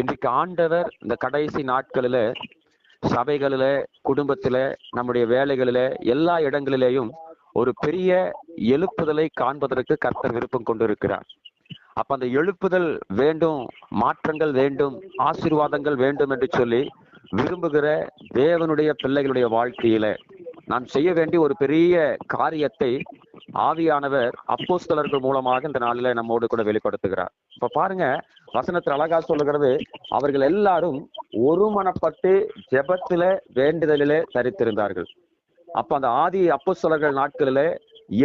இன்றைக்கு ஆண்டவர் இந்த கடைசி நாட்களில் சபைகளில குடும்பத்தில் நம்முடைய வேலைகளில எல்லா இடங்களிலேயும் ஒரு பெரிய எழுப்புதலை காண்பதற்கு கர்த்தர் விருப்பம் கொண்டிருக்கிறார். அப்ப அந்த எழுப்புதல் வேண்டும் மாற்றங்கள் வேண்டும் ஆசீர்வாதங்கள் வேண்டும் என்று சொல்லி விரும்புகிற தேவனுடைய பிள்ளைகளுடைய வாழ்க்கையில நாம் செய்ய வேண்டிய ஒரு பெரிய காரியத்தை ஆவியானவர் அப்போஸ்தலர்கள் மூலமாக இந்த நாளில நம்மோடு கூட வெளிப்படுத்துகிறார். இப்ப பாருங்க வசனத்தில் அழகா சொல்லுகிறது அவர்கள் எல்லாரும் ஒருமனப்பட்டு ஜெபத்தில வேண்டுதலிலே தரித்திருந்தார்கள். அப்ப அந்த ஆதி அப்போஸ்தலர்கள் நாட்களில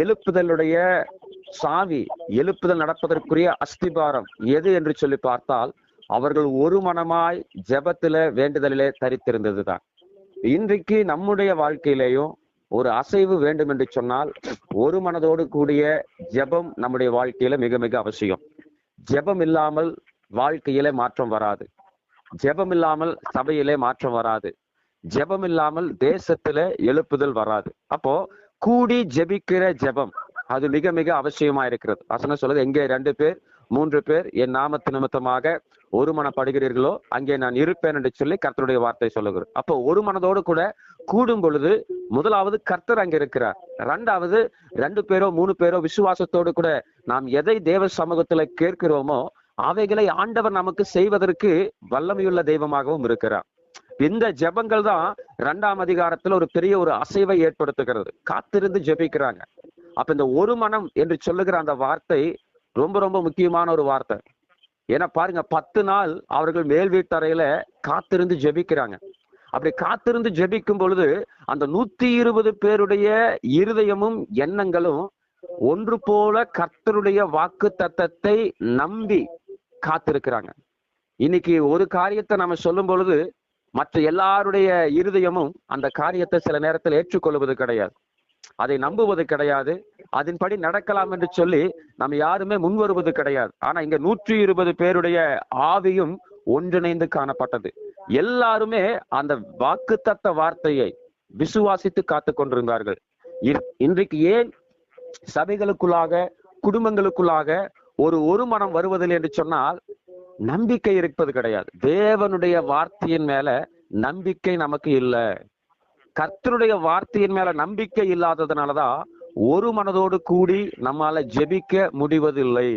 எழுப்புதலுடைய சாவி எழுப்புதல் நடப்பதற்குரிய அஸ்திபாரம் எது என்று சொல்லி பார்த்தால் அவர்கள் ஒரு மனமாய் ஜெபத்துல வேண்டுதலிலே தரித்திருந்ததுதான். இன்றைக்கு நம்முடைய வாழ்க்கையிலேயும் ஒரு அசைவு வேண்டும் என்று சொன்னால் ஒரு மனதோடு கூடிய ஜெபம் நம்முடைய வாழ்க்கையில மிக மிக அவசியம். ஜெபம் இல்லாமல் வாழ்க்கையிலே மாற்றம் வராது. ஜெபம் இல்லாமல் சபையிலே மாற்றம் வராது. ஜெபம் இல்லாமல் தேசத்துல எழுப்புதல் வராது. அப்போ கூடி ஜெபிக்கிற ஜெபம் அது மிக மிக அவசியமா இருக்கிறது. வசனம் சொல்லுது எங்கே ரெண்டு பேர் மூன்று பேர் என் நாமத்து நிமித்தமாக ஒரு மனப்படுகிறீர்களோ அங்கே நான் இருப்பேன் என்று சொல்லி கர்த்தருடைய வார்த்தை சொல்லுகிறேன் அப்போ ஒரு மனதோடு கூட கூடும் பொழுது முதலாவது கர்த்தர் அங்க இருக்கிறார். ரெண்டாவது ரெண்டு பேரோ மூணு பேரோ விசுவாசத்தோடு கூட நாம் எதை தேவ சமூகத்துல கேட்கிறோமோ அவைகளை ஆண்டவர் நமக்கு செய்வதற்கு வல்லமையுள்ள தெய்வமாகவும் இருக்கிறார். இந்த ஜெபங்கள் தான் இரண்டாம் அதிகாரத்துல ஒரு பெரிய ஒரு அசைவை ஏற்படுத்துகிறது. காத்திருந்து ஜெபிக்கிறாங்க. அப்ப இந்த ஒரு மனம் என்று சொல்லுகிற அந்த வார்த்தை ரொம்ப ரொம்ப முக்கியமான ஒரு வார்த்தை. ஏன்னா பாருங்க பத்து நாள் அவர்கள் மேல் வீட்டறையில காத்திருந்து ஜெபிக்கிறாங்க. அப்படி காத்திருந்து ஜபிக்கும் பொழுது அந்த நூத்தி இருபது பேருடைய இருதயமும் எண்ணங்களும் ஒன்று போல கர்த்தருடைய வாக்கு தத்தத்தை நம்பி காத்திருக்கிறாங்க. இன்னைக்கு ஒரு காரியத்தை நம்ம சொல்லும் பொழுது மற்ற எல்லாருடைய இருதயமும் அந்த காரியத்தை சில நேரத்தில் ஏற்றுக்கொள்வது கிடையாது. அதை நம்புவது கிடையாது. அதன்படி நடக்கலாம் என்று சொல்லி நம்ம யாருமே முன் வருவது கிடையாது. ஆனா இங்க நூற்றி இருபது பேருடைய ஆவியும் ஒன்றிணைந்து காணப்பட்டது. எல்லாருமே அந்த வாக்குத்தத்த வார்த்தையை விசுவாசித்து காத்து கொண்டிருந்தார்கள். இ- இன்றைக்கு ஏன் சபைகளுக்குள்ளாக குடும்பங்களுக்குள்ளாக ஒரு ஒரு மனம் வருவதில்லை என்று சொன்னால் நம்பிக்கை இருப்பது கிடையாது. தேவனுடைய வார்த்தையின் மேல நம்பிக்கை நமக்கு இல்லை. கர்த்தருடைய வார்த்தையின் மேல நம்பிக்கை இல்லாததுனாலதான் ஒரு மனதோடு கூடி நம்மால ஜெபிக்க முடிவதில்லை.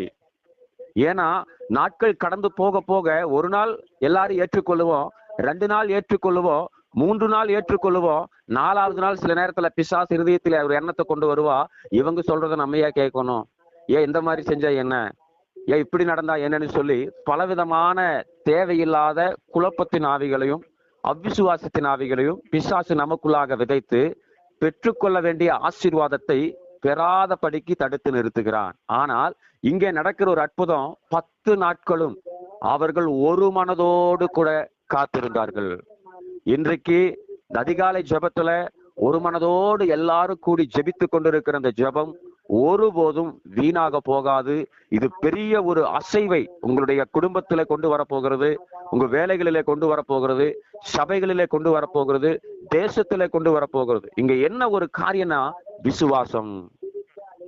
ஏன்னா நாட்கள் கடந்து போக போக ஒரு நாள் எல்லாரும் ஏற்றுக்கொள்ளுவோம் ரெண்டு நாள் ஏற்றுக்கொள்ளுவோம் மூன்று நாள் ஏற்றுக்கொள்ளுவோம் நாலாவது நாள் சில நேரத்துல பிசாஸ் இருதயத்தில் ஒரு எண்ணத்தை கொண்டு வருவா இவங்க சொல்றதை நம்ம ஏன் கேட்கணும்? ஏன் இந்த மாதிரி செஞ்சா என்ன? ஏன் இப்படி நடந்தா என்னன்னு சொல்லி பலவிதமான தேவையில்லாத குழப்பத்தின் ஆவிகளையும் அவ்விசுவாசத்தின் ஆவிகளையும் பிசாசு நமக்குள்ளாக விதைத்து பெற்றுக்கொள்ள வேண்டிய ஆசீர்வாதத்தை பெறாதபடிக்கு தடுத்து நிறுத்துகிறான். ஆனால் இங்கே நடக்கிற ஒரு அற்புதம் பத்து நாட்களும் அவர்கள் ஒரு மனதோடு கூட காத்திருந்தார்கள். இன்றைக்கு அதிகாலை ஜபத்துல ஒரு மனதோடு எல்லாரும் கூடி ஜெபித்து கொண்டிருக்கிற அந்த ஜெபம் ஒருபோதும் வீணாக போகாது. இது பெரிய ஒரு அசைவை உங்களுடைய குடும்பத்தில கொண்டு வரப்போகிறது. உங்க வேலைகளிலே கொண்டு வரப்போகிறது. சபைகளிலே கொண்டு வரப்போகிறது. தேசத்திலே கொண்டு வரப்போகிறது. இங்க என்ன ஒரு காரியம்னா விசுவாசம்.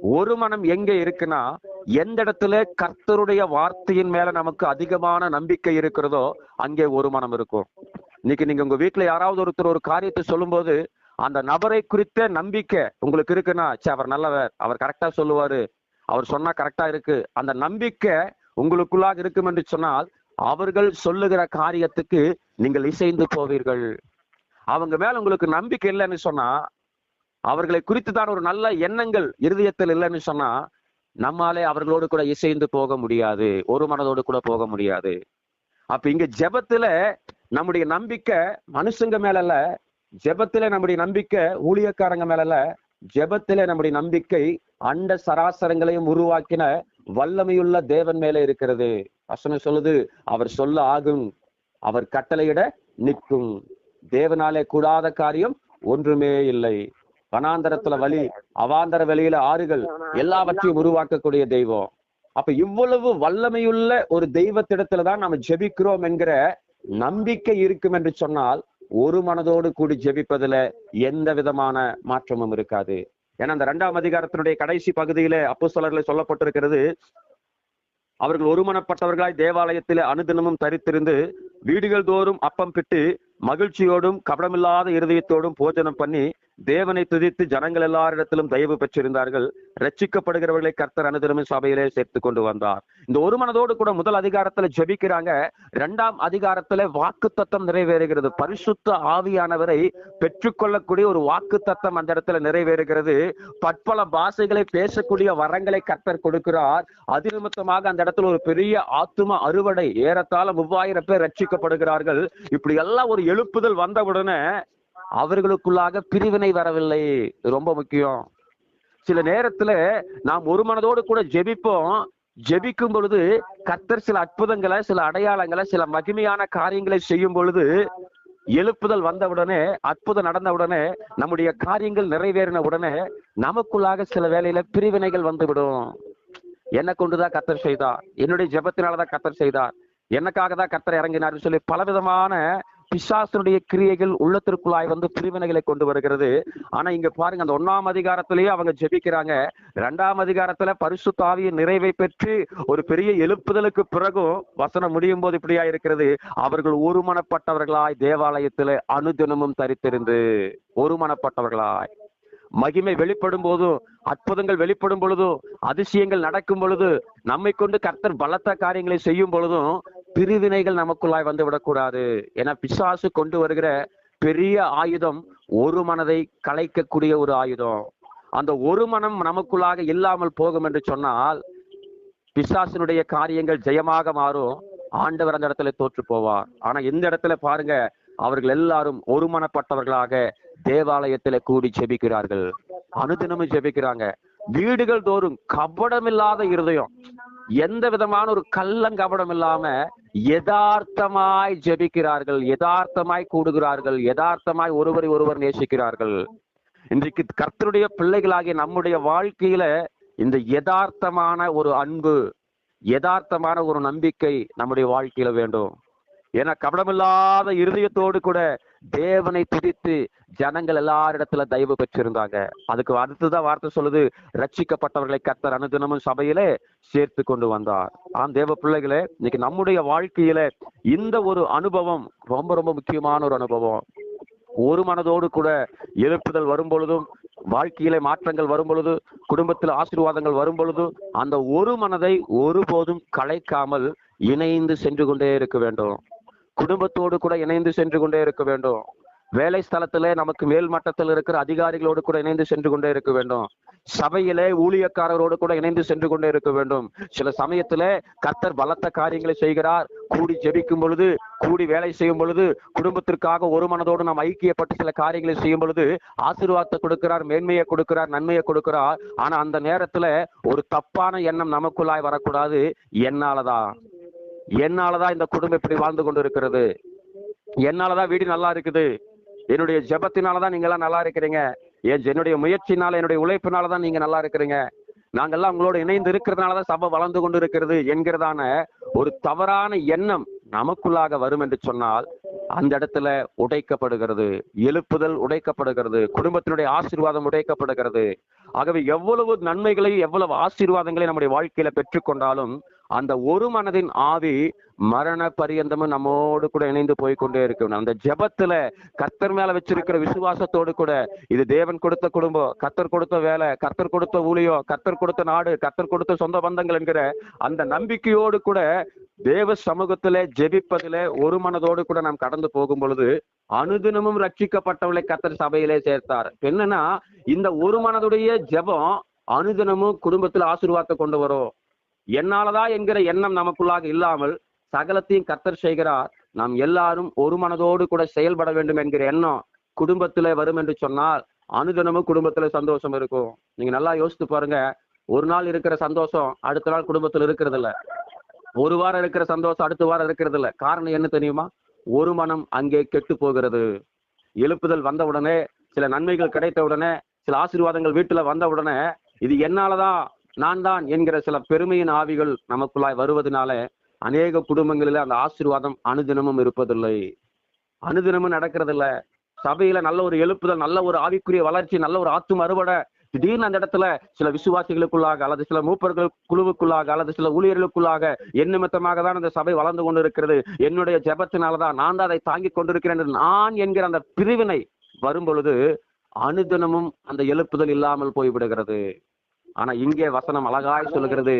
ஒரு மனம் எங்க இருக்குன்னா எந்த இடத்துல கர்த்தருடைய வார்த்தையின் மேல நமக்கு அதிகமான நம்பிக்கை இருக்கிறதோ அங்கே ஒரு மனம் இருக்கும். இன்னைக்கு நீங்க உங்க வீட்டுல யாராவது ஒருத்தர் ஒரு காரியத்தை சொல்லும்போது அந்த நபரை குறித்த நம்பிக்கை உங்களுக்கு இருக்குன்னா ச்சே அவர் நல்லவர் அவர் கரெக்டா சொல்லுவாரு அவர் சொன்னா கரெக்டா இருக்கு. அந்த நம்பிக்கை உங்களுக்குள்ளாக இருக்கும் என்று சொன்னால் அவர்கள் சொல்லுகிற காரியத்துக்கு நீங்கள் இசைந்து போவீர்கள். அவங்க மேல உங்களுக்கு நம்பிக்கை இல்லைன்னு சொன்னா அவர்களை குறித்து தான் ஒரு நல்ல எண்ணங்கள் இருதயத்தில் இல்லைன்னு சொன்னா நம்மாலே அவர்களோடு கூட இசைந்து போக முடியாது ஒரு மனதோடு கூட போக முடியாது. அப்ப இங்க ஜபத்துல நம்முடைய நம்பிக்கை மனுஷங்க மேல ஜெபத்துல நம்முடைய நம்பிக்கை ஊழியக்காரங்க மேல ஜெபத்துல நம்முடைய நம்பிக்கை அண்ட சராசரங்களையும் உருவாக்கின வல்லமையுள்ள தேவன் மேல இருக்கிறது. வசனம் சொல்லுது அவர் சொல்ல ஆகும் அவர் கட்டளையிட நிற்கும். தேவனாலே கூடாத காரியம் ஒன்றுமே இல்லை. வனாந்தரத்துல வழி அவாந்தர வெளியில ஆறுகள் எல்லாவற்றையும் உருவாக்கக்கூடிய தெய்வம். அப்ப இவ்வளவு வல்லமையுள்ள ஒரு தெய்வத்திடத்துல தான் நம்ம ஜெபிக்கிறோம் என்கிற நம்பிக்கை இருக்கும் என்று சொன்னால் ஒரு மனதோடு கூடி ஜெபிப்பதுல எந்த விதமான மாற்றமும் இருக்காது. ஏன்னா அந்த இரண்டாம் அதிகாரத்தினுடைய கடைசி பகுதியில அப்போஸ்தலர்ல சொல்லப்பட்டிருக்கிறது அவர்கள் ஒருமனப்பட்டவர்களாய் தேவாலயத்திலே அனுதினமும் தரித்திருந்து வீடுகள் தோறும் அப்பம் பிட்டு மகிழ்ச்சியோடும் கபடமில்லாத இருதயத்தோடும் போஜனம் பண்ணி தேவனை துதித்து ஜனங்கள் எல்லாரிடத்திலும் தயவு பெற்றிருந்தார்கள். ரட்சிக்கப்படுகிறவர்களை கர்த்தர் அனுதினமும் சபையிலே சேர்த்து கொண்டு வந்தார். இந்த ஒரு மனதோடு கூட முதல் அதிகாரத்துல ஜெபிக்கிறாங்க. இரண்டாம் அதிகாரத்துல வாக்கு தத்தம் நிறைவேறுகிறது. பரிசுத்த ஆவியானவரை பெற்றுக்கொள்ளக்கூடிய ஒரு வாக்கு தத்தம் அந்த இடத்துல நிறைவேறுகிறது. பற்பல பாஷைகளை பேசக்கூடிய வரங்களை கர்த்தர் கொடுக்கிறார். அதிநிமித்தமாக அந்த இடத்துல ஒரு பெரிய ஆத்தும அறுவடை ஏறத்தாழ மூவாயிரம் பேர் ரட்சிக்கப்படுகிறார்கள் இப்படி எல்லாம் ஒரு எழுப்புதல் வந்தவுடனே அவர்களுக்குள்ளாக பிரிவினை வரவில்லை. ரொம்ப முக்கியம். சில நேரத்துல நாம் ஒரு மனதோடு கூட ஜெபிப்போம். ஜெபிக்கும் பொழுது கத்தர் சில அற்புதங்களை சில அடையாளங்களை சில மகிமையான காரியங்களை செய்யும் பொழுது எழுப்புதல் வந்தவுடனே அற்புதம் நடந்தவுடனே நம்முடைய காரியங்கள் நிறைவேறின உடனே நமக்குள்ளாக சில வேலையில பிரிவினைகள் வந்துவிடும் என்னை கொண்டுதான் கத்தர் செய்தார். என்னுடைய ஜெபத்தினாலதான் கத்தர் செய்தார். எனக்காக தான் கத்தர் இறங்கினார் சொல்லி பலவிதமான பிசாசனுடைய கிரியைகள் உள்ளத்திற்குள்ளாய் வந்து பிரிவினைகளை கொண்டு வருகிறது. ஆனா இங்க பாருங்க அந்த ஒன்னாம் அதிகாரத்திலேயே அவங்க ஜெபிக்கிறாங்க. இரண்டாம் அதிகாரத்துல பரிசு ஆவியின் நிறைவை பெற்று ஒரு பெரிய எழுப்புதலுக்கு பிறகும் வசனம் முடியும் போது இப்படியா இருக்கிறது? அவர்கள் ஒருமனப்பட்டவர்களாய் தேவாலயத்துல அனுதினமும் தரித்திருந்து ஒருமனப்பட்டவர்களாய். மகிமை வெளிப்படும் போதும் அற்புதங்கள் வெளிப்படும் பொழுதும் அதிசயங்கள் நடக்கும் பொழுது நம்மை கொண்டு கர்த்தர் பலத்த காரியங்களை செய்யும் பொழுதும் பிரிவினைகள் நமக்குள்ளாய் வந்து விடக்கூடாது. ஏன்னா பிசாசு கொண்டு வருகிற பெரிய ஆயுதம் ஒரு மனதை கலைக்கக்கூடிய ஒரு ஆயுதம். அந்த ஒரு மனம் நமக்குள்ளாக இல்லாமல் போகும் என்று சொன்னால் பிசாசினுடைய காரியங்கள் ஜெயமாக மாறும். ஆண்டவர் அந்த இடத்துல தோற்று போவார். ஆனா இந்த இடத்துல பாருங்க அவர்கள் எல்லாரும் ஒருமனப்பட்டவர்களாக தேவாலயத்துல கூடி ஜெபிக்கிறார்கள். அனுதினமும் ஜெபிக்கிறாங்க. வீடுகள் தோறும் கபடமில்லாத இருதயம். எந்த விதமான ஒரு கள்ளங்கபடம் இல்லாம யதார்த்தமாய் ஜெபிக்கிறார்கள் யதார்த்தமாய் கூடுகிறார்கள் யதார்த்தமாய் ஒருவரை ஒருவர் நேசிக்கிறார்கள். இன்றைக்கு கர்த்தருடைய பிள்ளைகளாகிய நம்முடைய வாழ்க்கையில இந்த யதார்த்தமான ஒரு அன்பு யதார்த்தமான ஒரு நம்பிக்கை நம்முடைய வாழ்க்கையில வேண்டும். ஏன்னா கபடமில்லாத இருதயத்தோடு கூட தேவனை துதித்து ஜனங்கள் எல்லாரிடத்துல தயவு பெற்றிருந்தாங்க. அதுக்கு அடுத்துதான் வார்த்தை சொல்லுது ரட்சிக்கப்பட்டவர்களை கத்தர் அனுதினமும் சபையிலே சேர்த்து கொண்டு வந்தார். ஆம் தேவ பிள்ளைகளே இன்னைக்கு நம்முடைய வாழ்க்கையில இந்த ஒரு அனுபவம் ரொம்ப ரொம்ப முக்கியமான ஒரு அனுபவம். ஒரு மனதோடு கூட எழுப்புதல் வரும் பொழுதும் வாழ்க்கையில மாற்றங்கள் வரும் பொழுது குடும்பத்தில் ஆசீர்வாதங்கள் வரும் பொழுது அந்த ஒரு மனதை ஒருபோதும் கலைக்காமல் இணைந்து சென்று கொண்டே இருக்க வேண்டும். குடும்பத்தோடு கூட இணைந்து சென்று கொண்டே இருக்க வேண்டும். வேலை ஸ்தலத்திலே நமக்கு மேல் மட்டத்தில் இருக்கிற அதிகாரிகளோடு கூட இணைந்து சென்று கொண்டே இருக்க வேண்டும். சபையிலே ஊழியக்காரரோடு கூட இணைந்து சென்று கொண்டே இருக்க வேண்டும். சில சமயத்திலே கர்த்தர் பலத்த காரியங்களை செய்கிறார். கூடி ஜெபிக்கும் பொழுது கூடி வேலை செய்யும் பொழுது குடும்பத்திற்காக ஒரு மனதோடு நாம் ஐக்கியப்பட்டு சில காரியங்களை செய்யும் பொழுது ஆசீர்வாதத்தை கொடுக்கிறார் மேன்மையை கொடுக்கிறார் நன்மையை கொடுக்கிறார். ஆனா அந்த நேரத்துல ஒரு தப்பான எண்ணம் நமக்குள்ளாய் வரக்கூடாது. என்னாலதான். என்னாலதான் இந்த குடும்பம் இப்படி வாழ்ந்து கொண்டு இருக்கிறது என்னாலதான் வீடு நல்லா இருக்குது? என்னுடைய ஜபத்தினாலதான் நீங்க எல்லாம் நல்லா இருக்கிறீங்க. என் என்னுடைய முயற்சினால என்னுடைய உழைப்பினாலதான் நீங்க நல்லா இருக்கிறீங்க. நாங்கெல்லாம் உங்களோட இணைந்து இருக்கிறதுனாலதான் சபை வளர்ந்து கொண்டு இருக்கிறது என்கிறதான ஒரு தவறான எண்ணம் நமக்குள்ளாக வரும் என்று சொன்னால் அந்த இடத்துல உடைக்கப்படுகிறது. எழுப்புதல் உடைக்கப்படுகிறது. குடும்பத்தினுடைய ஆசீர்வாதம் உடைக்கப்படுகிறது. ஆகவே எவ்வளவு நன்மைகளை எவ்வளவு ஆசீர்வாதங்களை நம்முடைய வாழ்க்கையில பெற்றுக்கொண்டாலும் அந்த ஒரு மனதின் ஆவி மரண பரியந்தமும் நம்மோடு கூட இணைந்து போய் கொண்டே இருக்கும். அந்த ஜெபத்துல கர்த்தர் மேல வச்சிருக்கிற விசுவாசத்தோடு கூட இது தேவன் கொடுத்த குடும்பம் கர்த்தர் கொடுத்த வேலை கர்த்தர் கொடுத்த ஊழியம் கர்த்தர் கொடுத்த நாடு கர்த்தர் கொடுத்த சொந்த பந்தங்கள் என்கிற அந்த நம்பிக்கையோடு கூட தேவ சமூகத்திலே ஜெபிப்பதிலே ஒரு மனதோடு கூட நாம் கடந்து போகும் பொழுது அனுதினமும் ரட்சிக்கப்பட்டவளை கத்தர் சபையிலே சேர்த்தார். என்னன்னா இந்த ஒரு மனதுடைய ஜெபம் அனுதினமும் குடும்பத்துல ஆசீர்வாதத்தை கொண்டு வரும். என்னாலதான் என்கிற எண்ணம் நமக்குள்ளாக இல்லாமல் சகலத்தையும் கர்த்தர் செய்கிறார். நாம் எல்லாரும் ஒரு மனதோடு கூட செயல்பட வேண்டும் என்கிற எண்ணம் குடும்பத்துல வரும் என்று சொன்னால் அனுதினமும் குடும்பத்துல சந்தோஷம் இருக்கும். நீங்க நல்லா யோசித்து பாருங்க. ஒரு நாள் இருக்கிற சந்தோஷம் அடுத்த நாள் குடும்பத்துல இருக்கிறது இல்ல ஒரு வாரம் இருக்கிற சந்தோஷம் அடுத்த வாரம் இருக்கிறது இல்ல காரணம் என்ன தெரியுமா? ஒரு மனம் அங்கே கெட்டு போகிறது. எழுப்புதல் வந்த உடனே சில நன்மைகள் கிடைத்த உடனே சில ஆசீர்வாதங்கள் வீட்டுல வந்த உடனே இது என்னாலதான் நான் தான் என்கிற சில பெருமையின் ஆவிகள் நமக்குள்ளாய் வருவதனால அநேக குடும்பங்களில அந்த ஆசீர்வாதம் அனுதினமும் இருப்பதில்லை. அனுதினமும் நடக்கிறதில்ல. சபையில நல்ல ஒரு எழுப்புதல் நல்ல ஒரு ஆவிக்குரிய வளர்ச்சி நல்ல ஒரு ஆத்து அறுவடை திடீர்னு அந்த இடத்துல சில விசுவாசிகளுக்குள்ளாக அல்லது சில மூப்பர்கள் குழுவுக்குள்ளாக அல்லது சில ஊழியர்களுக்குள்ளாக என் நிமித்தமாக தான் அந்த சபை வளர்ந்து கொண்டிருக்கிறது. என்னுடைய ஜெபத்தினாலதான் நான் தான் அதை தாங்கிக் கொண்டிருக்கிறேன் நான் என்கிற அந்த பிரிவினை வரும் பொழுது அனுதினமும் அந்த எழுப்புதல் இல்லாமல் போய்விடுகிறது. ஆனா இங்கே வசனம் அழகாய் சொல்கிறது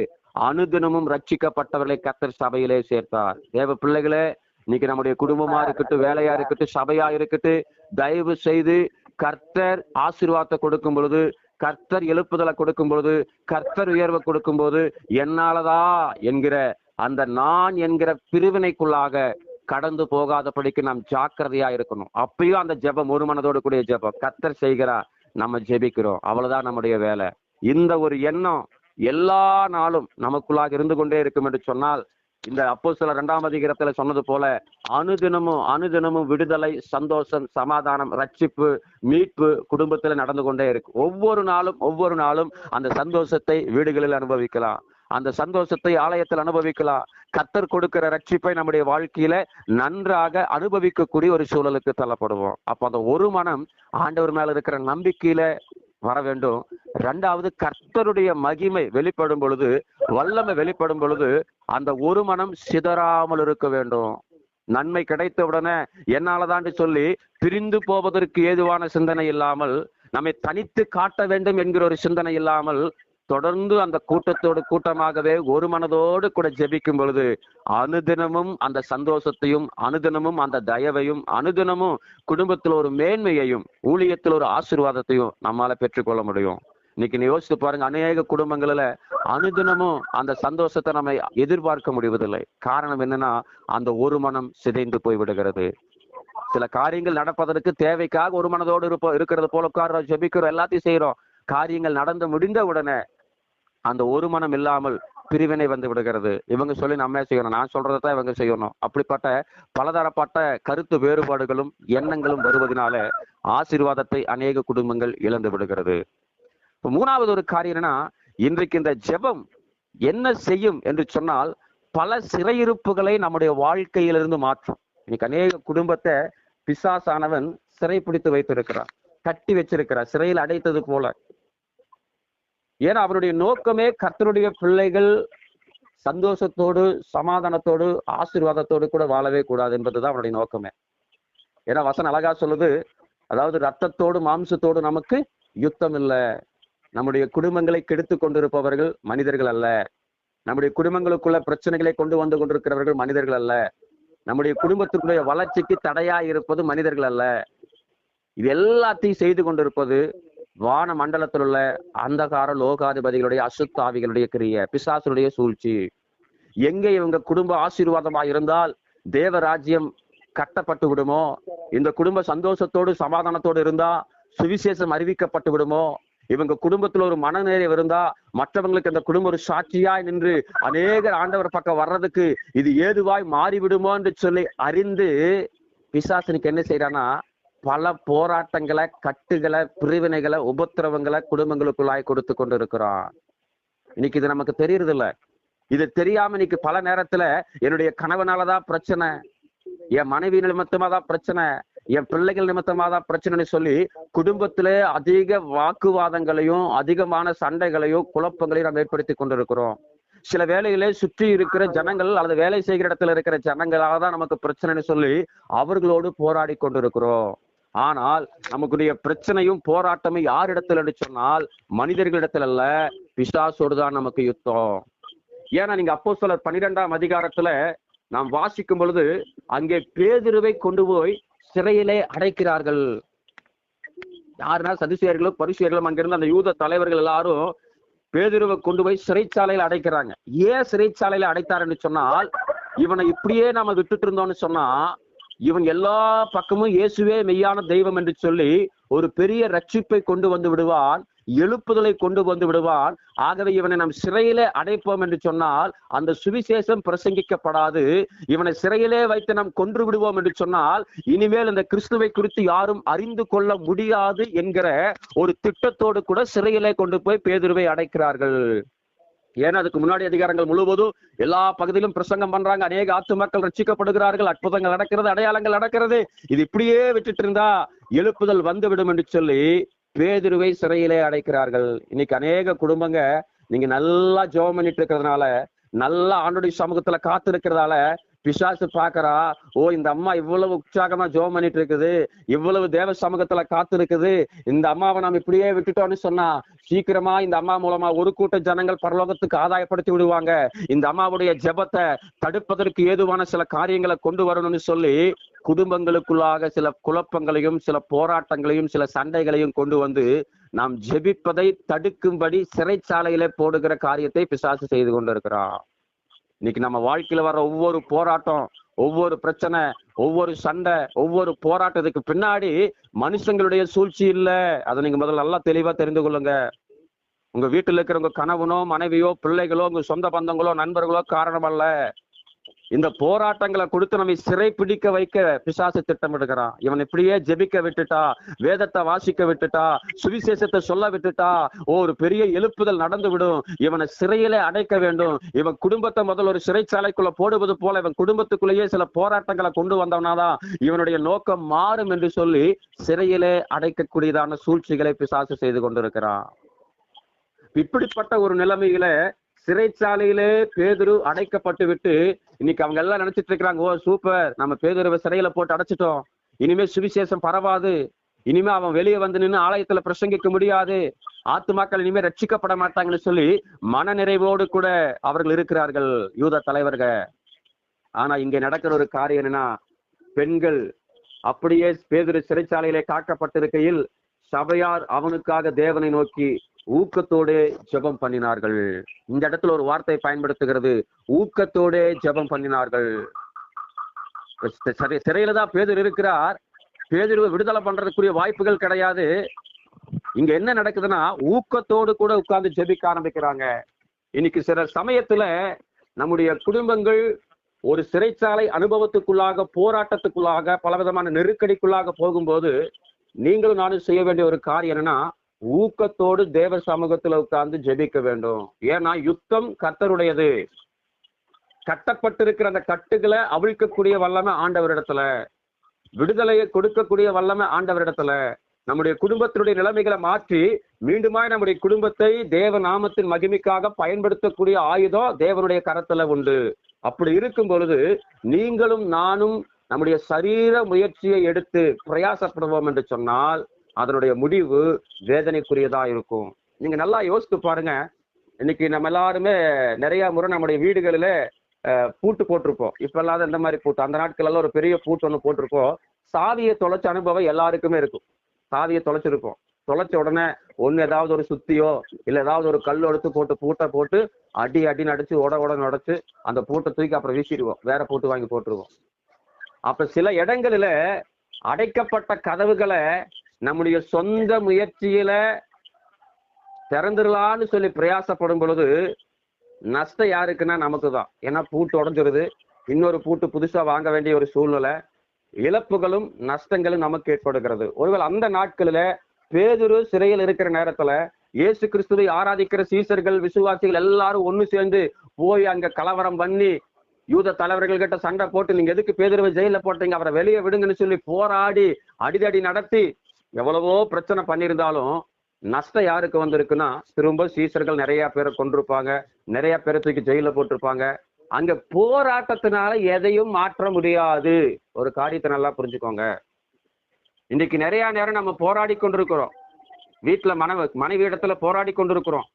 அனுதினமும் ரட்சிக்கப்பட்டவர்களை கத்தர் சபையிலே சேர்த்தார். தேவ பிள்ளைகளே இன்னைக்கு நம்முடைய குடும்பமா இருக்கட்டும் வேலையா இருக்கட்டும் சபையா இருக்கட்டும் தயவு செய்து கர்த்தர் ஆசீர்வாதத்தை கொடுக்கும் பொழுது கர்த்தர் எழுப்புதலை கொடுக்கும் பொழுது கர்த்தர் உயர்வை கொடுக்கும் போது என்னாலதா என்கிற அந்த நான் என்கிற பிரிவினைக்குள்ளாக கடந்து போகாதபடிக்கு நாம் ஜாக்கிரதையா இருக்கணும். அப்பயும் அந்த ஜெபம் ஒரு மனதோடு கூடிய ஜெபம். கர்த்தர் செய்கிறா நம்ம ஜெபிக்கிறோம். அவ்வளவுதான் நம்முடைய வேலை. இந்த ஒரு எண்ணம் எல்லா நாளும் நமக்குள்ளாக இருந்து கொண்டே இருக்கும் என்று சொன்னால் இந்த அப்போ சில இரண்டாம் அதிகாரத்துல சொன்னது போல அனுதினமும் அனுதினமும் விடுதலை சந்தோஷம் சமாதானம் ரட்சிப்பு மீட்பு குடும்பத்துல நடந்து கொண்டே இருக்கு ஒவ்வொரு நாளும் ஒவ்வொரு நாளும் அந்த சந்தோஷத்தை வீடுகளில் அனுபவிக்கலாம். அந்த சந்தோஷத்தை ஆலயத்தில் அனுபவிக்கலாம். கத்தர் கொடுக்கிற ரட்சிப்பை நம்முடைய வாழ்க்கையில நன்றாக அனுபவிக்கக்கூடிய ஒரு சூழலுக்கு தள்ளப்படுவோம். அப்ப அந்த ஒரு மனம் ஆண்டவர் மேல இருக்கிற நம்பிக்கையில வர வேண்டும் ரெண்டாவது கர்த்தருடைய மகிமை வெளிப்படும் பொழுது வல்லமை வெளிப்படும் பொழுது அந்த ஒரு மனம் சிதறாமல் இருக்க வேண்டும். நன்மை கிடைத்த உடனே என்னாலதான் சொல்லி பிரிந்து போவதற்கு ஏதுவான சிந்தனை இல்லாமல் நம்மை தனித்து காட்ட வேண்டும் என்கிற ஒரு சிந்தனை இல்லாமல் தொடர்ந்து அந்த கூட்டத்தோடு கூட்டமாகவே ஒரு மனதோடு கூட ஜெபிக்கும் பொழுது அனுதினமும் அந்த சந்தோஷத்தையும் அனுதினமும் அந்த தயவையும் அனுதினமும் குடும்பத்தில் ஒரு மேன்மையையும் ஊழியத்தில் ஒரு ஆசீர்வாதத்தையும் நம்மால பெற்றுக்கொள்ள முடியும். இன்னைக்கு நீ யோசித்து பாருங்க அநேக குடும்பங்களில அனுதினமும் அந்த சந்தோஷத்தை நம்ம எதிர்பார்க்க முடிவதில்லை. காரணம் என்னன்னா அந்த ஒரு மனம் சிதைந்து போய் விடுகிறது சில காரியங்கள் நடப்பதற்கு தேவைக்காக ஒரு மனதோடு இருப்போம் இருக்கிறது போல உட்கார்றோம் ஜெபிக்கிறோம் எல்லாத்தையும் செய்யறோம் காரியங்கள் நடந்து முடிந்த உடனே அந்த ஒரு மனம் இல்லாமல் பிரிவினை வந்து விடுகிறது. இவங்க சொல்லி நம்ம செய்யணும்? நான் சொல்றதை தான் இவங்க செய்யணும். அப்படிப்பட்ட பலதரப்பட்ட கருத்து வேறுபாடுகளும் எண்ணங்களும் வருவதனால ஆசீர்வாதத்தை அநேக குடும்பங்கள் இழந்து விடுகிறது. மூணாவது ஒரு காரியம் என்னன்னா இன்றைக்கு இந்த ஜெபம் என்ன செய்யும் என்று சொன்னால் பல சிறையிருப்புகளை நம்முடைய வாழ்க்கையிலிருந்து மாற்றும். இன்னைக்கு அநேக குடும்பத்தை பிசாசானவன் சிறைப்பிடித்து வைத்திருக்கிறான். கட்டி வச்சிருக்கிறார் சிறையில் அடைத்தது போல. ஏன்னா அவருடைய நோக்கமே கர்த்தருடைய பிள்ளைகள் சந்தோஷத்தோடு சமாதானத்தோடு ஆசீர்வாதத்தோடு கூட வாழவே கூடாது என்பதுதான் அவருடைய நோக்கமே. ஏன்னா வசனம் அழகா சொல்லுது அதாவது ரத்தத்தோடு மாம்சத்தோடு நமக்கு யுத்தம் இல்லை. நம்முடைய குடும்பங்களை கெடுத்து கொண்டிருப்பவர்கள் மனிதர்கள் அல்ல. நம்முடைய குடும்பங்களுக்குள்ள பிரச்சனைகளை கொண்டு வந்து கொண்டிருக்கிறவர்கள் மனிதர்கள் அல்ல. நம்முடைய குடும்பத்தினுடைய வளர்ச்சிக்கு தடையா இருப்பது மனிதர்கள் அல்ல. இது எல்லாத்தையும் செய்து கொண்டிருப்பது வான மண்டலத்தில் உள்ள அந்தகார லோகாதிபதிகளுடைய அசுத்தாவிகளுடைய கிரிய பிசாசுடைய சூழ்ச்சி. எங்கே இவங்க குடும்ப ஆசீர்வாதமா இருந்தால் தேவராஜ்யம் கட்டப்பட்டு விடுமோ? இந்த குடும்ப சந்தோஷத்தோடு சமாதானத்தோடு இருந்தா சுவிசேஷம் அறிவிக்கப்பட்டு விடுமோ? இவங்க குடும்பத்துல ஒரு மனநிறைவு இருந்தா மற்றவங்களுக்கு அந்த குடும்பம் ஒரு சாட்சியாய் நின்று அநேகர் ஆண்டவர் பக்கம் வர்றதுக்கு இது ஏதுவாய் மாறிவிடுமோ என்று சொல்லி அறிந்து பிசாசனுக்கு என்ன செய்யறானா பல போராட்டங்களை கட்டுகளை பிரிவினைகளை உபத்திரவங்களை குடும்பங்களுக்குள்ளாய் கொடுத்து கொண்டு இருக்கிறான் இன்னைக்கு இது நமக்கு தெரியறது இல்ல இது தெரியாம இன்னைக்கு பல நேரத்துல என்னுடைய கணவனாலதான் பிரச்சனை என் மனைவி நிமித்தமா தான் பிரச்சனை என் பிள்ளைகள் நிமித்தமா தான் பிரச்சனைன்னு சொல்லி குடும்பத்திலே அதிக வாக்குவாதங்களையும் அதிகமான சண்டைகளையும் குழப்பங்களையும் நாம் ஏற்படுத்தி கொண்டிருக்கிறோம். சில வேலைகளே சுற்றி இருக்கிற ஜனங்கள் அல்லது வேலை செய்கிற இடத்துல இருக்கிற ஜனங்களாக தான் நமக்கு பிரச்சனைன்னு சொல்லி அவர்களோடு போராடி கொண்டிருக்கிறோம். ஆனால் நமக்குடைய பிரச்சனையும் போராட்டமும் யாரிடத்துல என்று சொன்னால் மனிதர்களிடத்துல அல்ல. பிசாசோடு தான் நமக்கு யுத்தம். ஏன்னா நீங்க அப்போ சொல்ல பன்னிரெண்டாம் அதிகாரத்துல நாம் வாசிக்கும் பொழுது அங்கே பேதிருவை கொண்டு போய் சிறையிலே அடைக்கிறார்கள். யாருன்னா சதிசியர்களும் பரிசுயர்களும் அங்கிருந்து அந்த யூத தலைவர்கள் எல்லாரும் பேதிருவை கொண்டு போய் சிறைச்சாலையில அடைக்கிறாங்க. ஏன் சிறைச்சாலையில அடைத்தாருன்னு சொன்னால் இவனை இப்படியே நாம விட்டுட்டு இருந்தோம்னு சொன்னா இவன் எல்லா பக்கமும் இயேசுவே மெய்யான தெய்வம் என்று சொல்லி ஒரு பெரிய ரட்சிப்பை கொண்டு வந்து விடுவான் எழுப்புதலை கொண்டு வந்து விடுவான். ஆகவே இவனை நாம் சிறையிலே அடைப்போம் என்று சொன்னால் அந்த சுவிசேஷம் பிரசங்கிக்கப்படாது. இவனை சிறையிலே வைத்து நாம் கொன்று விடுவோம் என்று சொன்னால் இனிமேல் இந்த கிறிஸ்துவை குறித்து யாரும் அறிந்து கொள்ள முடியாது என்கிற ஒரு திட்டத்தோடு கூட சிறையிலே கொண்டு போய் பேதுருவை அடைக்கிறார்கள். ஏன்னா அதுக்கு முன்னாடி அதிகாரங்கள் முழுவதும் எல்லா பகுதியிலும் பிரசங்கம் பண்றாங்க. அநேக ஆத்து மக்கள் ரட்சிக்கப்படுகிறார்கள். அற்புதங்கள் நடக்கிறது அடையாளங்கள் நடக்கிறது. இது இப்படியே விட்டுட்டு இருந்தா எழுப்புதல் வந்துவிடும் என்று சொல்லி பேதிருவை சிறையிலே அடைக்கிறார்கள். இன்னைக்கு அநேக குடும்பங்க நீங்க நல்லா ஜெபம் பண்ணிட்டு இருக்கிறதுனால நல்லா ஆண்டுடைய சமூகத்துல காத்து இருக்கிறதால பிசாசு பாக்குறா ஓ இந்த அம்மா இவ்வளவு உற்சாகமா ஜோம் பண்ணிட்டு இருக்குது இவ்வளவு தேவ சமூகத்துல காத்து இருக்குது இந்த அம்மாவை நாம் இப்படியே விட்டுட்டோம்னு சொன்னா சீக்கிரமா இந்த அம்மா மூலமா ஒரு கூட்ட ஜனங்கள் பரலோகத்துக்கு ஆதாயப்படுத்தி விடுவாங்க. இந்த அம்மாவுடைய ஜெபத்தை தடுப்பதற்கு ஏதுவான சில காரியங்களை கொண்டு வரணும்னு சொல்லி குடும்பங்களுக்குள்ளாக சில குழப்பங்களையும் சில போராட்டங்களையும் சில சண்டைகளையும் கொண்டு வந்து நாம் ஜெபிப்பதை தடுக்கும்படி சிறைச்சாலையில போடுகிற காரியத்தை பிசாசு செய்து கொண்டிருக்கிறான். இன்னைக்கு நம்ம வாழ்க்கையில வர்ற ஒவ்வொரு போராட்டம் ஒவ்வொரு பிரச்சனை ஒவ்வொரு சண்டை ஒவ்வொரு போராட்டத்துக்கு பின்னாடி மனுஷங்களுடைய சூழ்ச்சி இல்ல. அதை நீங்க முதல்ல நல்லா தெளிவா தெரிந்து கொள்ளுங்க. உங்க வீட்டுல இருக்கிற உங்க கணவனோ மனைவியோ பிள்ளைகளோ உங்க சொந்த பந்தங்களோ நண்பர்களோ காரணம் அல்ல. இந்த போராட்டங்களை கொடுத்து நம்மை சிறை பிடிக்க வைக்க பிசாசு திட்டமிடுகிறான். இவன் இப்படியே ஜெபிக்க விட்டுட்டா வேதத்தை வாசிக்க விட்டுட்டா சுவிசேஷத்தை சொல்ல விட்டுட்டா ஒரு பெரிய எழுப்புதல் நடந்து விடும் இவனை சிறையிலே அடைக்க வேண்டும். இவன் குடும்பத்தை முதல் ஒரு சிறைச்சாலைக்குள்ள போடுவது போல இவன் குடும்பத்துக்குள்ளேயே சில போராட்டங்களை கொண்டு வந்தவனாதான் இவனுடைய நோக்கம் மாறும் என்று சொல்லி சிறையிலே அடைக்கக்கூடியதான சூழ்ச்சிகளை பிசாசு செய்து கொண்டிருக்கிறான். இப்படிப்பட்ட ஒரு நிலைமையில சிறைச்சாலையிலே பேதுரு அடைக்கப்பட்டு விட்டு இன்னைக்கு அவங்க எல்லாம் நினைச்சிட்டு இருக்கிறாங்க ஓ சூப்பர் நம்ம பேதுருவ சிறையில போட்டு அடைச்சிட்டோம். இனிமே சுவிசேஷம் பரவாது. இனிமே அவன் வெளியே வந்து நின்று ஆலயத்துல பிரசங்கிக்க முடியாது. ஆத்துமாக்கள் இனிமே ரட்சிக்கப்பட மாட்டாங்கன்னு சொல்லி மன நிறைவோடு கூட அவர்கள் இருக்கிறார்கள் யூத தலைவர்கள். ஆனா இங்க நடக்கிற ஒரு காரியம் என்னன்னா பெண்கள் அப்படியே பேதுரு சிறைச்சாலையிலே காக்கப்பட்டிருக்கையில் சபையார் அவனுக்காக தேவனை நோக்கி ஊக்கத்தோட ஜெபம் பண்ணினார்கள். இந்த இடத்துல ஒரு வார்த்தை பயன்படுத்துகிறது. ஊக்கத்தோட ஜெபம் பண்ணினார்கள். சிறையில தான் பேதர் இருக்கிறார். பேதர் விடுதலை பண்றதுக்குரிய வாய்ப்புகள் கிடையாது. இங்க என்ன நடக்குதுன்னா ஊக்கத்தோடு கூட உட்கார்ந்து ஜெபிக்க ஆரம்பிக்கிறாங்க. இன்னைக்கு சில சமயத்துல நம்முடைய குடும்பங்கள் ஒரு சிறைச்சாலை அனுபவத்துக்குள்ளாக போராட்டத்துக்குள்ளாக பலவிதமான நெருக்கடிக்குள்ளாக போகும்போது நீங்களும் நானும் செய்ய வேண்டிய ஒரு காரியம் என்னன்னா ஊக்கத்தோடு தேவ சமூகத்துல உட்கார்ந்து ஜெபிக்க வேண்டும். ஏன்னா யுத்தம் கர்த்தருடையது. கட்டப்பட்டிருக்கிற அந்த கட்டுகளை அவிழ்க்கக்கூடிய வல்லமை ஆண்டவரிடத்துல. விடுதலையை கொடுக்கக்கூடிய வல்லமை ஆண்டவரிடத்துல. நம்முடைய குடும்பத்தினுடைய நிலைமைகளை மாற்றி மீண்டுமாய் நம்முடைய குடும்பத்தை தேவ நாமத்தின் மகிமைக்காக பயன்படுத்தக்கூடிய ஆயுதம் தேவனுடைய கரத்துல உண்டு. அப்படி இருக்கும் பொழுது நீங்களும் நானும் நம்முடைய சரீர முயற்சியை எடுத்து பிரயாசப்படுவோம் என்று சொன்னால் அதனுடைய முடிவு வேதனைக்குரியதா இருக்கும். நீங்க நல்லா யோசித்து பாருங்க. இன்னைக்கு நம்ம எல்லாருமே நிறைய முறை நம்முடைய வீடுகளில அஹ், பூட்டு போட்டிருப்போம். இப்ப இல்லாத இந்த மாதிரி பூட்டு. அந்த நாட்கள் ஒரு பெரிய பூட்டு ஒன்று போட்டிருப்போம். சாவியை தொலைச்ச அனுபவம் எல்லாருக்குமே இருக்கும். சாவியை தொலைச்சிருப்போம். தொலைச்ச உடனே ஒண்ணு ஏதாவது ஒரு சுத்தியோ இல்ல ஏதாவது ஒரு கல் எடுத்து போட்டு பூட்டை போட்டு அடி அடி நடிச்சு உட உட நடிச்சு அந்த பூட்டை தூக்கி அப்புறம் வீசிடுவோம். வேற பூட்டு வாங்கி போட்டுருவோம். அப்ப சில இடங்களில அடைக்கப்பட்ட கதவுகளை நம்முடைய சொந்த முயற்சியில திறந்துடலான்னு சொல்லி பிரயாசப்படும் பொழுது நஷ்டம் யாருக்குன்னா நமக்கு தான் ஏன்னா பூட்டு உடஞ்சிருது. இன்னொரு பூட்டு புதுசா வாங்க வேண்டிய ஒரு சூழ்நிலை. இழப்புகளும் நஷ்டங்களும் நமக்கு ஏற்படுகிறது. ஒருவேளை அந்த நாட்களில பேதுரு சிறையில் இருக்கிற நேரத்துல இயேசு கிறிஸ்துவை ஆராதிக்கிற சீசர்கள் விசுவாசிகள் எல்லாரும் ஒண்ணு சேர்ந்து போய் அங்க கலவரம் பண்ணி யூத தலைவர்கள் கிட்ட சண்டை போட்டு நீங்க எதுக்கு பேதுருவை ஜெயில போட்டீங்க? அவரை வெளியே விடுங்கன்னு சொல்லி போராடி அடிதடி நடத்தி எவ்வளவோ பிரச்சனை பண்ணியிருந்தாலும் நஷ்டம் யாருக்கு வந்திருக்குன்னா திரும்ப சீசர்கள் நிறைய பேரை கொண்டிருப்பாங்க நிறைய பேரை தூக்கி ஜெயில போட்டிருப்பாங்க. அங்க போராட்டத்தினால எதையும் மாற்ற முடியாது. ஒரு காரியத்தை நல்லா புரிஞ்சுக்கோங்க. இன்னைக்கு நிறைய நேரம் நம்ம போராடி கொண்டிருக்கிறோம். வீட்டுல மனைவி மனைவி இடத்துல போராடி கொண்டிருக்கிறோம்.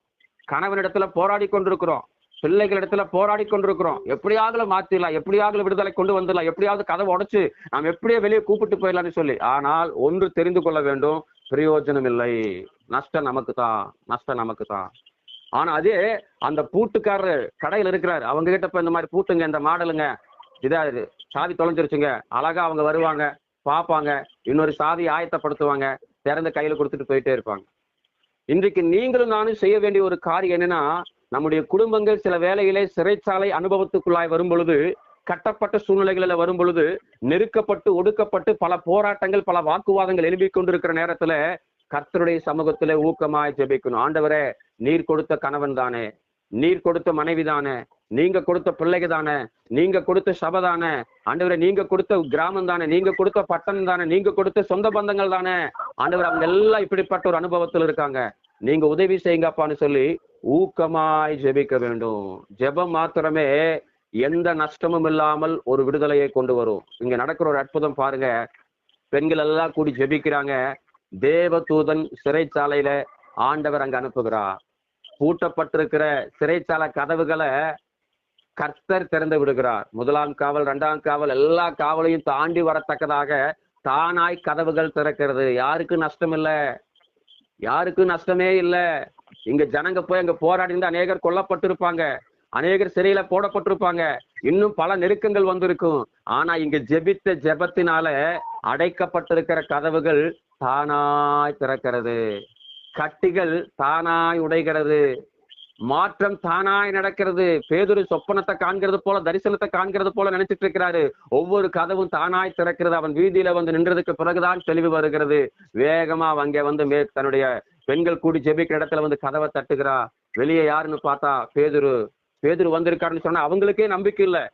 கணவன் இடத்துல போராடி கொண்டிருக்கிறோம். பிள்ளைகள் இடத்துல போராடி கொண்டிருக்கிறோம். எப்படியாவது மாத்திடலாம் எப்படியாவது விடுதலை கொண்டு வந்துடலாம் எப்படியாவது கதவை உடைச்சு நாம் எப்படியே வெளியே கூப்பிட்டு போயிடலாம்னு சொல்லி. ஆனால் ஒன்று தெரிந்து கொள்ள வேண்டும் பிரயோஜனம் இல்லை. நஷ்டம் நமக்கு தான் நஷ்டம் நமக்கு தான் ஆனா அதே அந்த பூட்டுக்காரர் கடையில் இருக்கிறார். அவங்க கிட்ட இப்ப இந்த மாதிரி பூட்டுங்க இந்த மாடலுங்க. இதா இது சாதி தொலைஞ்சிருச்சுங்க. அழகா அவங்க வருவாங்க பார்ப்பாங்க. இன்னொரு சாதி ஆயத்தப்படுத்துவாங்க. திறந்து கையில கொடுத்துட்டு போயிட்டே இருப்பாங்க. இன்றைக்கு நீங்களும் நானும் செய்ய வேண்டிய ஒரு காரியம் என்னன்னா நம்முடைய குடும்பங்கள் சில வேளையிலே சிறைச்சாலை அனுபவத்துக்குள்ளாய் வரும் பொழுது கட்டப்பட்ட சூழ்நிலைகளில் வரும் பொழுது நெருக்கப்பட்டு ஒடுக்கப்பட்டு பல போராட்டங்கள் பல வாக்குவாதங்கள் எழுப்பிக் கொண்டிருக்கிற நேரத்துல கர்த்தருடைய சமூகத்துல ஊக்கமாய் ஜெபிக்கணும். ஆண்டவரே நீர் கொடுத்த கணவன் தானே நீர் கொடுத்த மனைவி தானே நீங்க கொடுத்த பிள்ளைங்க தானே நீங்க கொடுத்த சபை தானே ஆண்டவரை நீங்க கொடுத்த கிராமம் தானே நீங்க கொடுத்த பட்டணம் தானே நீங்க கொடுத்த சொந்த பந்தங்கள் தானே ஆண்டவர் அவங்க எல்லாம் இப்படிப்பட்ட ஒரு அனுபவத்தில் இருக்காங்க. நீங்க உதவி செய்யுங்கப்பான்னு சொல்லி ஊக்கமாய் ஜெபிக்க வேண்டும். ஜெபம் மாத்திரமே எந்த நஷ்டமும் இல்லாமல் ஒரு விடுதலையை கொண்டு வரும். இங்க நடக்கிற ஒரு அற்புதம் பாருங்க. பெண்கள் எல்லாம் கூடி ஜெபிக்கிறாங்க. தேவதூதன் சிறைச்சாலையில ஆண்டவர் அங்க அனுப்புகிறார். பூட்டப்பட்டிருக்கிற சிறைச்சாலை கதவுகளை கர்த்தர் திறந்து விடுகிறார். முதலாம் காவல் இரண்டாம் காவல் எல்லா காவலையும் தாண்டி வரத்தக்கதாக தானாய் கதவுகள் திறக்கிறது. யாருக்கு நஷ்டம் இல்லை? யாருக்கும் நஷ்டமே இல்லை? இங்க ஜனங்க போய் அங்க போராடி அநேகர் கொல்லப்பட்டிருப்பாங்க. அநேகர் சிறையில போடப்பட்டிருப்பாங்க. இன்னும் பல நெருக்கங்கள் வந்திருக்கும். ஆனா இங்க ஜெபித்த ஜெபத்தினால அடைக்கப்பட்டிருக்கிற கதவுகள் தானாய் திறக்கிறது. கட்டிகள் தானாய் உடைகிறது. மாற்றம் தானாய் நடக்கிறது. பேதொரு சொப்பனத்தை காண்கிறது போல தரிசனத்தை காண்கிறது போல நினைச்சிட்டு இருக்கிறாரு ஒவ்வொரு கதவும் தானாய் திறக்கிறது. அவன் வீதியில வந்து நின்றதுக்கு பிறகுதான் தெளிவு வருகிறது. வேகமா அங்கே வந்து மே தன்னுடைய பெண்கள் கூடி ஜெபிக்கிற இடத்துல வந்து கதவை தட்டுகிறா. வெளியே யாருன்னு பார்த்தா பேதுரு. பேதுரு வந்திருக்காருன்னு சொன்னா அவங்களுக்கே நம்பிக்கை இல்ல.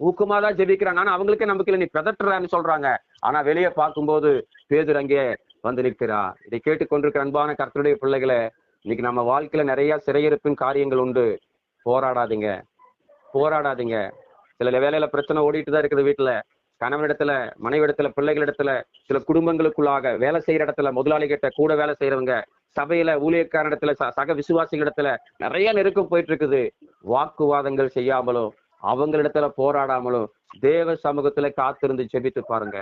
ஊக்கமா தான் ஜெபிக்கிறாங்க ஆனா அவங்களுக்கே நம்பிக்கை இல்லை. நீ பிதட்டுறான்னு சொல்றாங்க. ஆனா வெளியே பார்க்கும்போது பேதுரு அங்கே வந்து நிற்கிறா. இதை கேட்டுக்கொண்டிருக்கிற அன்பான கர்த்தருடைய பிள்ளைகளை இன்னைக்கு நம்ம வாழ்க்கையில நிறைய சிறையிருப்பின் காரியங்கள் உண்டு. போராடாதீங்க. போராடாதீங்க. சில வேலையில பிரச்சனை ஓடிட்டு தான் இருக்குது வீட்டுல. கணவனிடத்துல மனைவிடத்துல பிள்ளைகளிடத்துல சில குடும்பங்களுக்குள்ளாக வேலை செய்யற இடத்துல முதலாளி கிட்ட கூட வேலை செய்யறவங்க சபையில ஊழியக்காரனிடத்துல ச- சக விசுவாசிகளிடத்துல நிறைய நெருக்கம் போயிட்டு இருக்குது வாக்குவாதங்கள் செய்யாமலும் அவங்களிடத்துல போராடாமலும் தேவ சமூகத்துல காத்திருந்து ஜெபித்து பாருங்க.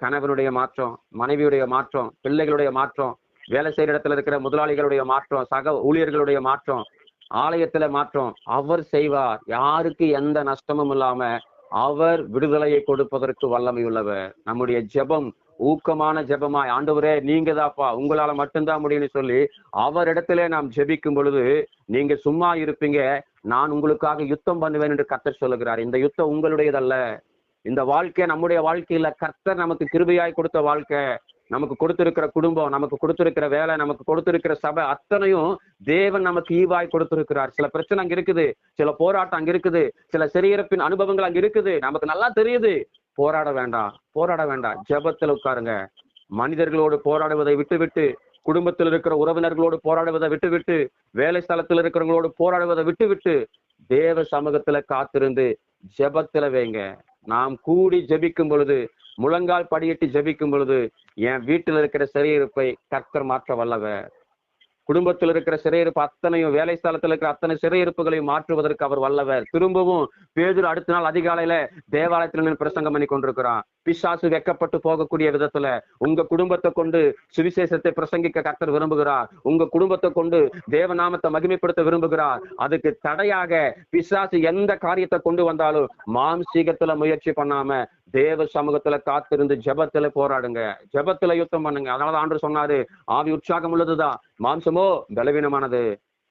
கணவனுடைய மாற்றம் மனைவியுடைய மாற்றம் பிள்ளைகளுடைய மாற்றம் வேலை செய்யற இடத்துல இருக்கிற முதலாளிகளுடைய மாற்றம் சக ஊழியர்களுடைய மாற்றம் ஆலயத்துல மாற்றம் அவர் செய்வார். யாருக்கு எந்த நஷ்டமும் இல்லாம அவர் விடுதலையை கொடுப்பதற்கு வல்லமை உள்ளவர் நம்முடைய ஜெபம் ஊக்கமான ஜெபமாய் ஆண்டவரே நீங்க தாப்பா உங்களால மட்டும்தான் முடியும்னு சொல்லி அவரிடத்திலே நாம் ஜெபிக்கும் பொழுது நீங்க சும்மா இருப்பீங்க நான் உங்களுக்காக யுத்தம் பண்ணுவேன் என்று கர்த்தர் சொல்லுகிறார். இந்த யுத்தம் உங்களுடையதல்ல. இந்த வாழ்க்கை நம்முடைய வாழ்க்கையில கர்த்தர் நமக்கு கிருபையாய் கொடுத்த வாழ்க்கை. நமக்கு கொடுத்திருக்கிற குடும்பம் நமக்கு கொடுத்திருக்கிற வேலை நமக்கு கொடுத்திருக்கிற சபை அத்தனையும் தேவன் நமக்கு ஈவாய் கொடுத்திருக்கிறார். சில பிரச்சனை அங்க இருக்குது சில போராட்டம் அங்க இருக்குது சில சிறையிறப்பின் அனுபவங்கள் அங்க இருக்குது. நமக்கு நல்லா தெரியுது. போராட வேண்டாம் போராட வேண்டாம். ஜெபத்துல உட்காருங்க. மனிதர்களோடு போராடுவதை விட்டுவிட்டு குடும்பத்தில் இருக்கிற உறவினர்களோடு போராடுவதை விட்டுவிட்டு வேலை ஸ்தலத்தில் இருக்கிறவங்களோடு போராடுவதை விட்டுவிட்டு தேவ சமூகத்துல காத்திருந்து ஜெபத்துல வைங்க. நாம் கூடி ஜெபிக்கும் பொழுது முழங்கால் படியிட்டு ஜெபிக்கும் பொழுது என் வீட்டில் இருக்கிற சிறையிருப்பை கர்த்தர் மாற்ற வல்லவர். குடும்பத்தில் இருக்கிற சிறையிருப்பு அத்தனையும் வேலை ஸ்தலத்தில் இருக்கிற அத்தனை சிறையிருப்புகளையும் மாற்றுவதற்கு அவர் வல்லவர். திரும்பவும் பேதூர் அடுத்த நாள் அதிகாலையில தேவாலயத்தில் பிரசங்கம் பண்ணி கொண்டிருக்கிறான் பிசாசு வெக்கப்பட்டு போகக்கூடிய விதத்துல உங்க குடும்பத்தை கொண்டு சுவிசேஷத்தை பிரசங்கிக்க கர்த்தர் விரும்புகிறார். உங்க குடும்பத்தை கொண்டு தேவநாமத்தை மகிமைப்படுத்த விரும்புகிறார். அதுக்கு தடையாக பிசாசு எந்த காரியத்தை கொண்டு வந்தாலும் மாம்சீகத்துல முயற்சி பண்ணாம தேவ சமூகத்துல காத்திருந்து ஜெபத்துல போராடுங்க. ஜெபத்துல யுத்தம் பண்ணுங்க. அதனாலதான் ஆண்டு சொன்னாரு ஆவி உற்சாகம் உள்ளதுதான் மாம்சமோ பலவீனமானது.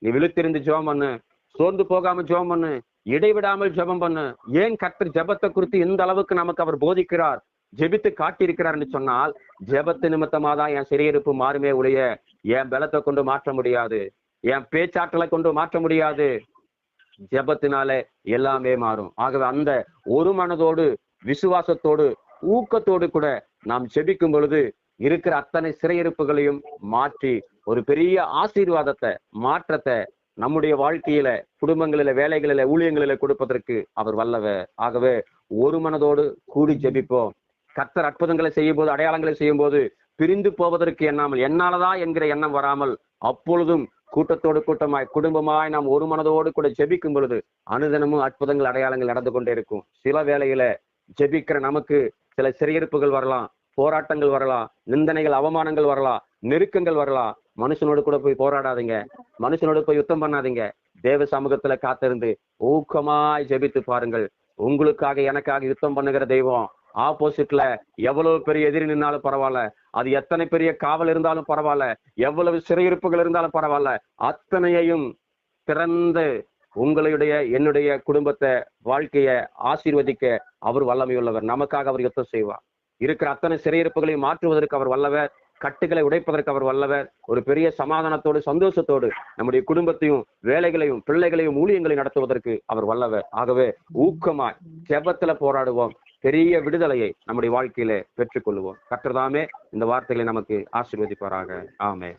நீ விழுத்திருந்து ஜோம் பண்ணு. சோர்ந்து போகாம ஜோம் பண்ணு. இடைவிடாமல் ஜெபம் பண்ணு. ஏன் கர்த்தர் ஜெபத்தை குறித்து இந்த அளவுக்கு நமக்கு அவர் போதிக்கிறார்? ஜெபித்து காட்டியிருக்கிறார்னு சொன்னால் ஜெபத்து நிமித்தமா தான் என் சிறையிருப்பு மாறுமே ஒழிய என் பலத்தை கொண்டு மாற்ற முடியாது. என் பேச்சாற்றலை கொண்டு மாற்ற முடியாது. ஜெபத்தினாலே எல்லாமே மாறும். ஆகவே அந்த ஒரு மனதோடு விசுவாசத்தோடு ஊக்கத்தோடு கூட நாம் ஜெபிக்கும் பொழுது இருக்கிற அத்தனை சிறையிருப்புகளையும் மாற்றி ஒரு பெரிய ஆசீர்வாதத்தை மாற்றத்தை நம்முடைய வாழ்க்கையில குடும்பங்களில வேலைகளில ஊழியங்களில கொடுப்பதற்கு அவர் வல்லவர் ஆகவே ஒரு மனதோடு கூடி ஜெபிப்போம். கத்தர் அற்புதங்களை செய்யும் போது அடையாளங்களை செய்யும் போது பிரிந்து போவதற்கு எண்ணாமல் என்னாலதா என்கிற எண்ணம் வராமல் அப்பொழுதும் கூட்டத்தோடு கூட்டமாய் குடும்பமாய் நாம் ஒரு மனதோடு கூட ஜெபிக்கும் பொழுது அனுதினமும் அற்புதங்கள் அடையாளங்கள் நடந்து கொண்டே இருக்கும். சில வேளையில ஜெபிக்கிற நமக்கு சில சிறையிருப்புகள் வரலாம் போராட்டங்கள் வரலாம் நிந்தனைகள் அவமானங்கள் வரலாம் நெருக்கங்கள் வரலாம். மனுஷனோடு கூட போய் போராடாதீங்க. மனுஷனோடு போய் யுத்தம் பண்ணாதீங்க. தேவ சமூகத்துல காத்திருந்து ஊக்கமாய் ஜெபித்து பாருங்கள். உங்களுக்காக எனக்காக யுத்தம் பண்ணுகிற தெய்வம் ஆப்போசிட்ல எவ்வளவு பெரிய எதிரி நின்னாலும் பரவாயில்ல. அது எத்தனை பெரிய காவல் இருந்தாலும் பரவாயில்ல. எவ்வளவு சிறையிருப்புகள் இருந்தாலும் பரவாயில்ல. அத்தனையையும் திறந்து உங்களுடைய என்னுடைய குடும்பத்தை வாழ்க்கைய ஆசீர்வதிக்க அவர் வல்லமையுள்ளவர். நமக்காக அவர் யுத்தம் செய்வார். இருக்கிற அத்தனை சிறையிருப்புகளையும் மாற்றுவதற்கு அவர் வல்லவர். கட்டுகளை உடைப்பதற்கு அவர் வல்லவர். ஒரு பெரிய சமாதானத்தோடு சந்தோஷத்தோடு நம்முடைய குடும்பத்தையும் வேலைகளையும் பிள்ளைகளையும் ஊழியங்களையும் நடத்துவதற்கு அவர் வல்லவர். ஆகவே ஊக்கமாய் செபத்துல போராடுவோம். பெரிய விடுதலையை நம்முடைய வாழ்க்கையில பெற்றுக்கொள்வோம். கற்றதாமே இந்த வார்த்தைகளை நமக்கு ஆசீர்வதிப்பாராக. ஆமே